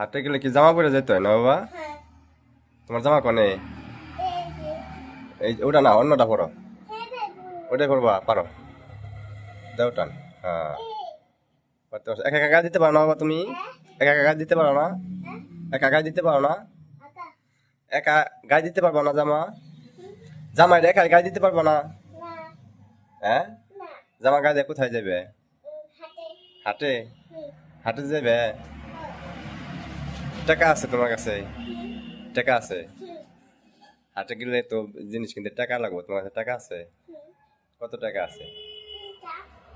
হাটে গেলে কি জামা পরে যেতে হয় না বাবা? হ্যাঁ। তোমার জামা কনে? এই ওটা না অন্যটা পরো। হ্যাঁ ওটাই করবা পারো। দাও টান হ্যাঁ। পারতে পারছ। একা একা দিতে পারো না বাবা তুমি? এক একা একা দিতে পারো না? হ্যাঁ। একা গায়ে দিতে পারো না? একা গায়ে দিতে পারব না জামা? জামা একা গায়ে দিতে পারব না? হ্যাঁ? জামা গায়ে দিয়ে কোথায় যাবে হাতে হাটে। হাটে? যাবে টাকা আছে তোমার কাছে? টাকা আছে? হাটে গেলে তো জিনিস কিনতে টাকা লাগবে, তোমার কাছে টাকা আছে? কত টাকা আছে?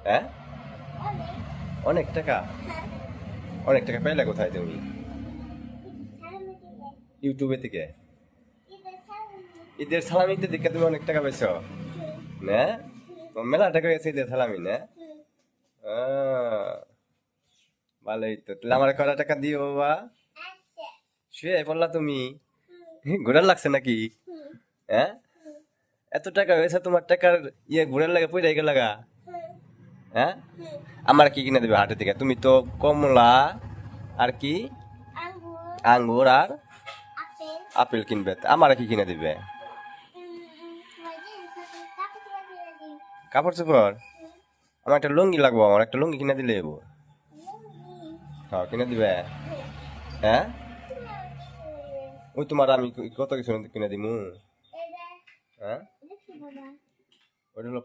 হ্যাঁ? অনেক টাকা? অনেক টাকা পাইলে কোথায় তুমি? ইউটিউবে থেকে? ঈদের সালামি ঈদের সালামিতে দেখে তুমি অনেক টাকা পাইছো? না? মেলা টাকা গেছে ঈদের সালামি, না? ভালোই তো। তাহলে আমার কটা টাকা দিও বাবা? শুয়ে পড়লা তুমি? ঘোরার লাগছে নাকি? হ্যাঁ? এত টাকা হয়েছে তোমার টাকার ইয়ে ঘোরার লাগে পয়সা গেল লাগা হ্যাঁ? আমার কি কিনে দেবে হাটে থেকে? তুমি তো কমলা, আর কি? আঙ্গুর আর আপেল কিনবে। আমার কি কিনে দিবে? কাপড় চোপড়? আমার একটা লুঙ্গি লাগবো, আমার একটা লুঙ্গি কিনে দিলে। হ্যাঁ কিনে দিবে। হ্যাঁ? ওই তোমার আমি কত কিছু কিনে দিমু এটা হ্যাঁ দেখি বাবা ওইটা হলো